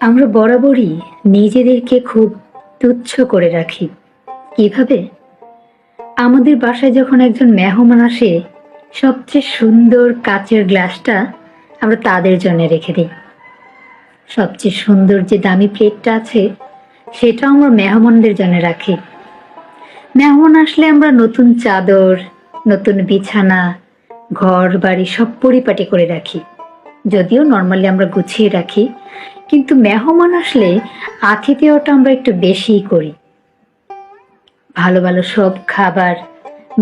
আমরা বরাবরই নিজেদেরকে খুব তুচ্ছ করে রাখি। কীভাবে? আমাদের বাসায় যখন একজন মেহমান আসে, সবচেয়ে সুন্দর কাচের গ্লাসটা আমরা তাদের জন্য রেখে দিই। সবচেয়ে সুন্দর যে দামি প্লেটটা আছে সেটা আমরা মেহমানদের জন্য রাখি। মেহমান আসলে আমরা নতুন চাদর, নতুন বিছানা ঘর বাড়ি সব পরিপাটি করে রাখি। যদিও নর্মালি আমরা গুছিয়ে রাখি, কিন্তু মেহমান আসলে আতিথেয়তা আমরা একটু বেশিই করি। ভালো ভালো সব খাবার,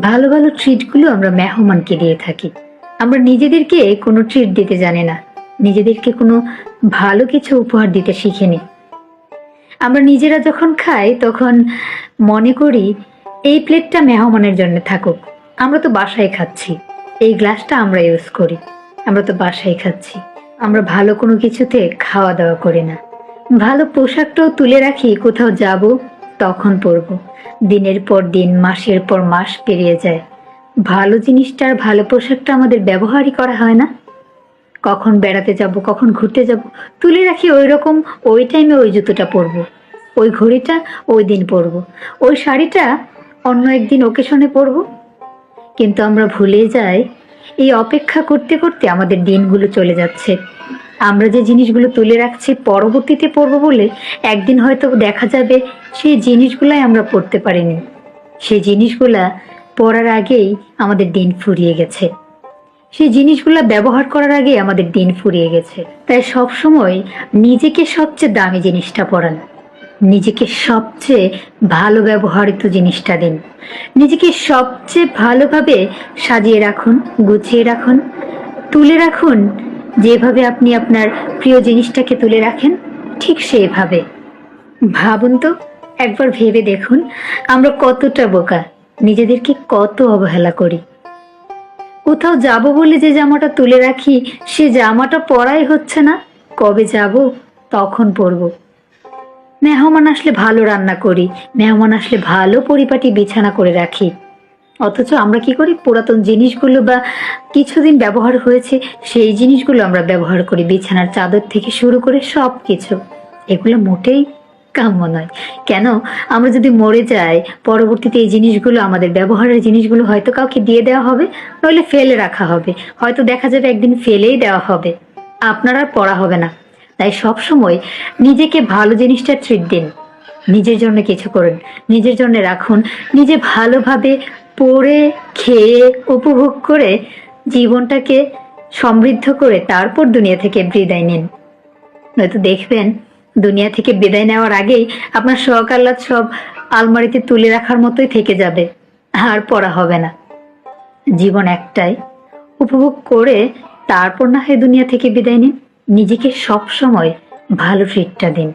ভালো ভালো ট্রিটগুলো আমরা মেহমানকে দিয়ে থাকি। আমরা নিজেদেরকে কোনো ট্রিট দিতে জানি না, নিজেদেরকে কোনো ভালো কিছু উপহার দিতে শিখিনি। আমরা নিজেরা যখন খাই, তখন মনে করি এই প্লেটটা মেহমানের জন্য থাকুক। আমরা তো বাসায় খাচ্ছি, এই গ্লাসটা আমরা ইউজ করি। আমরা তো বাসায় খাচ্ছি। আমরা ভালো কোনো কিছুতে খাওয়া দাওয়া করি না। ভালো পোশাকটাও তুলে রাখি, কোথাও যাব, তখন পরবো। দিনের পর দিন, মাসের পর মাস পেরিয়ে যায়। ভালো জিনিসটা আর ভালো পোশাকটা আমাদের ব্যবহারই করা হয় না। কখন বেড়াতে যাব, কখন ঘুরতে যাব, তুলে রাখি ওই রকম ওই টাইমে ওই জুতোটা পরবো। ওই ঘড়িটা ওই দিন পরবো। ওই শাড়িটা অন্য একদিন ওকেশনে পরবো। কিন্তু আমরা ভুলে যাই এই অপেক্ষা করতে করতে আমাদের দিনগুলো চলে যাচ্ছে। আমরা যে জিনিসগুলো তুলে রাখছি পরবর্তীতে পরবো বলে একদিন হয়তো দেখা যাবে সেই জিনিসগুলাই আমরা পড়তে পারিনি। সেই জিনিসগুলা পড়ার আগেই আমাদের দিন ফুরিয়ে গেছে। সেই জিনিসগুলো ব্যবহার করার আগে আমাদের দিন ফুরিয়ে গেছে। তাই সব সময় নিজেকে সবচেয়ে দামি জিনিসটা পড়ান। নিজেকে সবচেয়ে ভালো ব্যবহারিত জিনিসটা দিন। নিজেকে সবচেয়ে ভালোভাবে সাজিয়ে রাখুন, গুছিয়ে রাখুন, তুলে রাখুন। যেভাবে আপনি আপনার প্রিয় জিনিসটাকে তুলে রাখেন, ঠিক সেভাবে ভাবুন তো, একবার ভেবে দেখুন, আমরা কতটা বোকা, নিজেদেরকে কত অবহেলা করি। কোথাও যাব বলে যে জামাটা তুলে রাখি, সে জামাটা পরাই হচ্ছে না। কবে যাব, তখন পরবো। মেহমান আসলে ভালো রান্না করি, মেহমান আসলে ভালো পরিপাটি বিছানা করে রাখি। অথচ আমরা কি করি? পুরাতন জিনিসগুলো বা কিছুদিন ব্যবহার হয়েছে, সেই জিনিসগুলো আমরা ব্যবহার করি, বিছানার চাদর থেকে শুরু করে সব কিছু এগুলো মোটেই কাম্য নয়। কেন? আমরা যদি মরে যাই, পরবর্তীতে এই জিনিসগুলো আমাদের ব্যবহারের জিনিসগুলো হয়তো কাউকে দিয়ে দেওয়া হবে, নইলে ফেলে রাখা হবে। হয়তো দেখা যাবে একদিন ফেলেই দেওয়া হবে। আপনার আর পড়া হবে না। তাই সব সময় নিজেকে ভালো জিনিসটা ট্রিট দিন। নিজের জন্য কিছু করুন, নিজের জন্য রাখুন, নিজে ভালোভাবে পড়ে, খেয়ে, উপভোগ করে জীবনটাকে সমৃদ্ধ করে তারপর দুনিয়া থেকে বিদায় নিন। নয়তো দেখবেন, দুনিয়া থেকে বিদায় নেওয়ার আগেই আপনার আহ্লাদ সব আলমারিতে তুলে রাখার মতোই থেকে যাবে, আর পড়া হবে না। জীবন একটাই, উপভোগ করে তারপর না হয় দুনিয়া থেকে বিদায় নিন। নিজেকে সব সময় ভালো ট্রিটটা দিন।